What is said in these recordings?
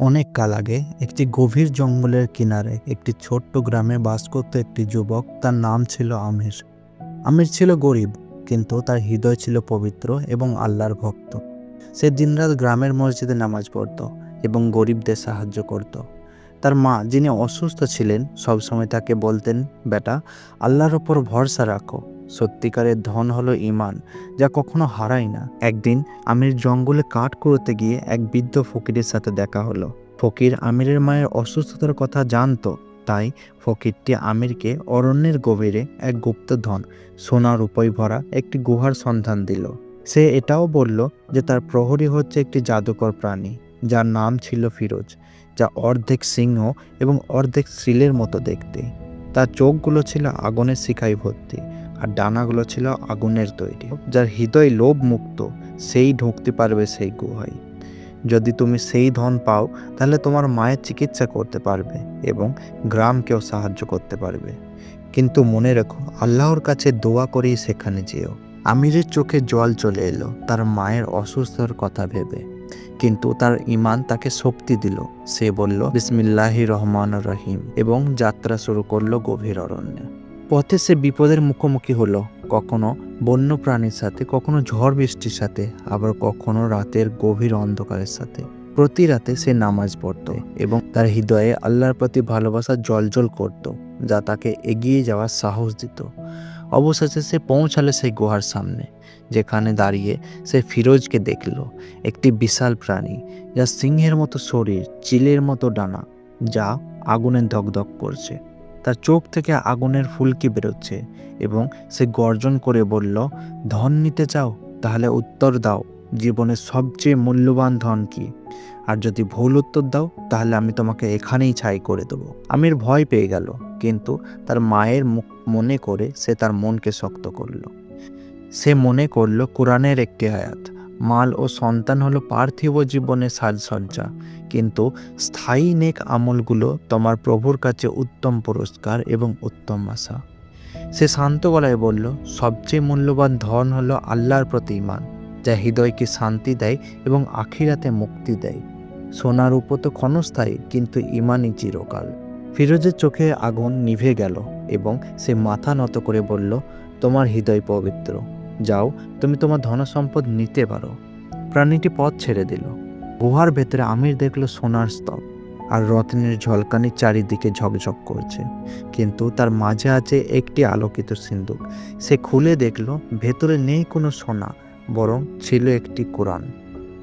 অনেক কাল আগে একটি গভীর জঙ্গলের কিনারে একটি ছোট্ট গ্রামে বাস করত একটি যুবক। তার নাম ছিল আমির। আমির ছিল গরিব, কিন্তু তার হৃদয় ছিল পবিত্র এবং আল্লাহর ভক্ত। সে দিনরাত গ্রামের মসজিদে নামাজ পড়ত এবং গরিবদের সাহায্য করত। তার মা, যিনি অসুস্থ ছিলেন, সবসময় তাকে বলতেন, বেটা, আল্লাহর ওপর ভরসা রাখো। সত্যিকারের ধন হলো ইমান যা কখনো হারায় না। একদিন আমির জঙ্গলে কাঠ কুড়োতে গিয়ে এক বৃদ্ধ ফকিরের সাথে দেখা হলো। ফকির আমিরের মায়ের অসুস্থতার কথা জানতো, তাই ফকিরটি আমিরকে অরণ্যের গভীরে এক গুপ্তধন সোনার উপয় ভরা একটি গুহার সন্ধান দিল। সে এটাও বলল যে তার প্রহরী হচ্ছে একটি জাদুকর প্রাণী, যার নাম ছিল ফিরোজ, যা অর্ধেক সিংহ এবং অর্ধেক শ্রীলের মতো দেখতে। তার চোখগুলো ছিল আগুনের শিখায় ভর্তি। আর ডানাগুলো ছিল আগুনের তৈরি। যার হৃদয় লোভ মুক্ত সেই ঢুকতে পারবে সেই গুহায়। যদি তুমি সেই ধন পাও, তাহলে তোমার মায়ের চিকিৎসা করতে পারবে এবং গ্রামকেও সাহায্য করতে পারবে। কিন্তু মনে রেখো, আল্লাহর কাছে দোয়া করেই সেখানে যেও। আমিরের চোখে জল চলে এলো, তার মায়ের অসুস্থতার কথা ভেবে। কিন্তু তার ইমান তাকে শক্তি দিল। সে বলল বিসমিল্লাহি রহমান রহিম এবং যাত্রা শুরু করল গভীর অরণ্যে। পথে সে বিপদের মুখোমুখি হলো। কখনো বন্য প্রাণীর সাথে, কখনো ঝড় বৃষ্টির সাথে, আবার কখনো রাতের গভীর অন্ধকারের সাথে। প্রতি রাতে সে নামাজ পড়তো এবং তার হৃদয়ে আল্লাহর প্রতি ভালোবাসা জলজল করত, যা তাকে এগিয়ে যাওয়ার সাহস দিত। অবশেষে সে পৌঁছালে সেই গুহার সামনে, যেখানে দাঁড়িয়ে সে ফিরোজকে দেখল, একটি বিশাল প্রাণী, যা সিংহের মতো শরীর, চিলের মতো ডানা, যা আগুনে দগদগ করছে। তার চোখ থেকে আগুনের ফুলকি বেরোচ্ছে এবং সে গর্জন করে বলল, ধন নিতে চাও, তাহলে উত্তর দাও, জীবনের সবচেয়ে মূল্যবান ধন কি? আর যদি ভুল উত্তর দাও, তাহলে আমি তোমাকে এখানেই ছাই করে দেবো আমির ভয় পেয়ে গেল, কিন্তু তার মায়ের মুখ মনে করে সে তার মনকে শক্ত করল। সে মনে করল, কোরআনের একটি আয়াত। মাল ও সন্তান হলো পার্থিব জীবনের সাজসজ্জা। কিন্তু স্থায়ী নেক আমলগুলো তোমার প্রভুর কাছে উত্তম পুরস্কার এবং উত্তম আশা। সে শান্ত গলায় বলল, সবচেয়ে মূল্যবান ধন হলো আল্লাহর প্রতি ইমান যা হৃদয়কে শান্তি দেয় এবং আখিরাতে মুক্তি দেয়। সোনার উপর তো ক্ষণস্থায়ী, কিন্তু ইমানই চিরকাল। ফিরোজের চোখে আগুন নিভে গেল এবং সে মাথা নত করে বলল, তোমার হৃদয় পবিত্র। যাও, তুমি তোমার ধনসম্পদ নিতে পারো। প্রাণীটি পথ ছেড়ে দিল। গুহার ভেতরে আমির দেখল সোনার স্তব আর রত্নের ঝলকানি চারিদিকে ঝকঝক করছে। কিন্তু তার মাঝে আছে একটি আলোকিত সিন্দুক। সে খুলে দেখল, ভেতরে নেই কোনো সোনা, বরং ছিল একটি কোরআন।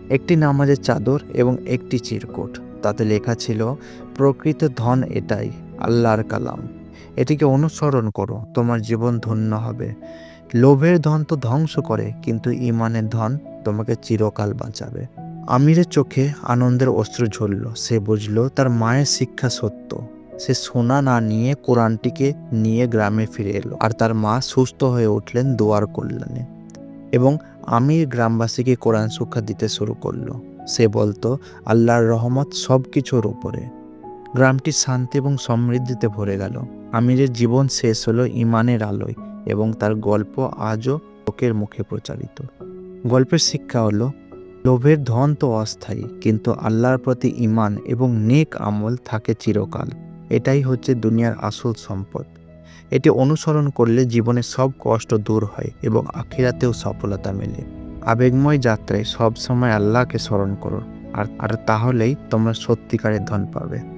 একটি নামাজের চাদর এবং একটি চিরকুট। তাতে লেখা ছিল, প্রকৃত ধন এটাই, আল্লাহর কালাম। এটিকে অনুসরণ করো, তোমার জীবন ধন্য হবে। লোভের ধন তো ধ্বংস করে, কিন্তু ইমানের ধন তোমাকে চিরকাল বাঁচাবে। আমিরের চোখে আনন্দের অস্ত্র ঝরল, সে বুঝল তার মায়ের শিক্ষা সত্য। সে সোনা না নিয়ে কোরআনটিকে নিয়ে গ্রামে ফিরে এলো, আর তার মা সুস্থ হয়ে উঠলেন দোয়ার কল্যাণে। এবং আমির গ্রামবাসীকে কোরআন শিক্ষা দিতে শুরু করল। সে বলতো, আল্লাহর রহমত সব কিছুর উপরে। গ্রামটি শান্তি এবং সমৃদ্ধিতে ভরে গেল। আমিরের জীবন শেষ হলো ইমানের আলোয়। এবং তার গল্প আজও লোকের মুখে প্রচারিত। গল্পের শিক্ষা হলো, লোভের ধন তো অস্থায়ী, কিন্তু আল্লাহর প্রতি ইমান এবং নেক আমল থাকে চিরকাল। এটাই হচ্ছে দুনিয়ার আসল সম্পদ। এটি অনুসরণ করলে জীবনের সব কষ্ট দূর হয় এবং আখিরাতেও সফলতা মেলে। আবেগময় যাত্রায় সবসময় আল্লাহকে স্মরণ করো, আর আর তাহলেই তোমরা সত্যিকারের ধন পাবে।